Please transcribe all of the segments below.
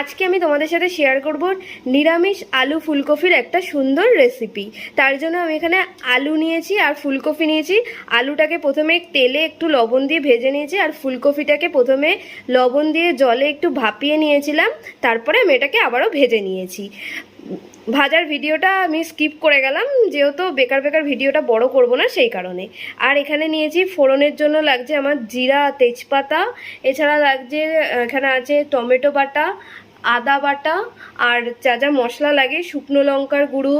আজকে আমি তোমাদের সাথে শেয়ার করব নিরামিষ আলু ফুলকপির একটা সুন্দর রেসিপি তার জন্য আমি এখানে আলু নিয়েছি আর ফুলকপি নিয়েছি। আলুটাকে প্রথমে তেলে একটু লবণ দিয়ে ভেজে নিয়েছি আর ফুলকপিটাকে প্রথমে লবণ দিয়ে জলে একটু ভাপিয়ে নিয়েছিলাম। তারপরে আমি এটাকে আবারও ভেজে নিয়েছি। ভাজার ভিডিওটা আমি স্কিপ করে গেলাম, যেহেতু বেকার বেকার ভিডিওটা বড় করব না সেই কারণে। আর এখানে নিয়েছি ফোড়নের জন্য লাগছে আমার জিরা তেজপাতা, এছাড়া লাগছে এখানে আছে টমেটো বাটা আদা বাটা আর যা যা মশলা লাগে, শুকনো লঙ্কার গুঁড়ো,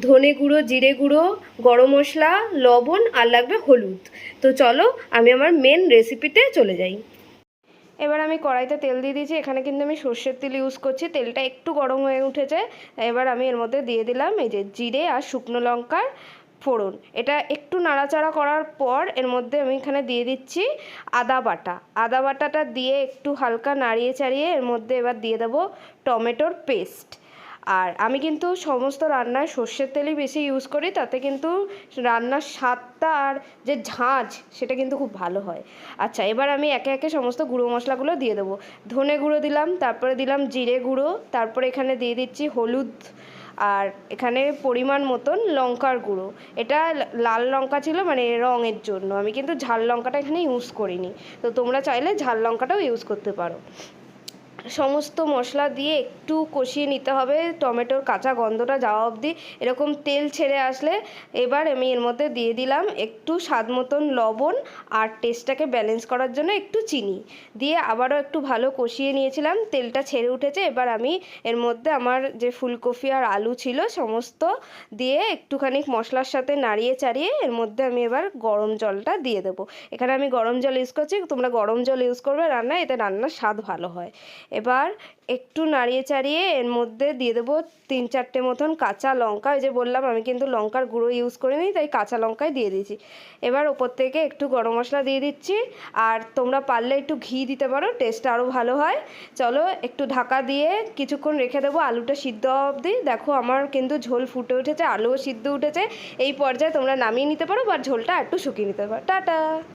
ধনে গুঁড়ো, জিরে গুঁড়ো, গরম মশলা, লবণ আর লাগবে হলুদ। তো চলো, আমি আমার মেন রেসিপিতে চলে যাই। এবার আমি কড়াইতে তেল দিয়ে দিয়েছি। এখানে কিন্তু আমি সর্ষের তেল ইউজ করছি। তেলটা একটু গরম হয়ে উঠেছে। এবার আমি এর মধ্যে দিয়ে দিলাম এই যে জিরে আর শুকনো লঙ্কার ফোড়ন। এটা একটু নাড়াচাড়া করার পর এর মধ্যে আমি এখানে দিয়ে দিচ্ছি আদা বাটা। আদা বাটাটা দিয়ে একটু হালকা নাড়িয়ে চাড়িয়ে এর মধ্যে এবার দিয়ে দেবো টমেটোর পেস্ট। আর আমি কিন্তু সমস্ত রান্নায় সর্ষের তেলই বেশি ইউজ করি, তাতে কিন্তু রান্নার স্বাদটা আর যে ঝাঁঝ সেটা কিন্তু খুব ভালো হয়। আচ্ছা এবার আমি একে একে সমস্ত গুঁড়ো মশলাগুলো দিয়ে দেবো। ধনে গুঁড়ো দিলাম, তারপরে দিলাম জিরে গুঁড়ো, তারপরে এখানে দিয়ে দিচ্ছি হলুদ আর এখানে পরিমাণ মতন লঙ্কার গুঁড়ো। এটা লাল লঙ্কা ছিল মানে রঙের জন্য। আমি কিন্তু ঝাল লঙ্কাটা এখানে ইউজ করিনি। তো তোমরা চাইলে ঝাল লঙ্কাটাও ইউজ করতে পারো। সমস্ত মশলা দিয়ে একটু কষিয়ে নিতে হবে। টমেটোর কাঁচা গন্ধটা যাওয়া অবধি এরকম তেল ছেড়ে আসলে এবার আমি এর মধ্যে দিয়ে দিলাম একটু স্বাদ মতন লবণ আর টেস্টটাকে ব্যালেন্স করার জন্য একটু চিনি। দিয়ে আবারও একটু ভালো কষিয়ে নিয়েছিলাম, তেলটা ছেড়ে উঠেছে। এবার আমি এর মধ্যে আমার যে ফুলকপি আর আলু ছিল সমস্ত দিয়ে একটুখানি মশলার সাথে নাড়িয়ে চাড়িয়ে এর মধ্যে আমি এবার গরম জলটা দিয়ে দেবো। এখানে আমি গরম জল ইউজ করছি, তোমরা গরম জল ইউজ করবে রান্নায়, এতে রান্নার স্বাদ ভালো হয়। এবার একটু নাড়িয়ে চাড়িয়ে এর মধ্যে দিয়ে দেবো তিন চারটে মতন কাঁচা লঙ্কা। ওই যে বললাম, আমি কিন্তু লঙ্কার গুঁড়ো ইউজ করিনি, তাই কাঁচা লঙ্কাই দিয়ে দিয়েছি। এবার ওপর থেকে একটু গরম মশলা দিয়ে দিচ্ছি, আর তোমরা পারলে একটু ঘি দিতে পারো টেস্ট আরও ভালো হয়। চলো একটু ঢাকা দিয়ে কিছুক্ষণ রেখে দেবো, আলুটা সিদ্ধ অবধি। দেখো আমার কিন্তু ঝোল ফুটে উঠেছে, আলুও সিদ্ধ উঠেছে। এই পর্যায়ে তোমরা নামিয়ে নিতে পারো, বা ঝোলটা একটু শুকিয়ে নিতে পারো। টাটা!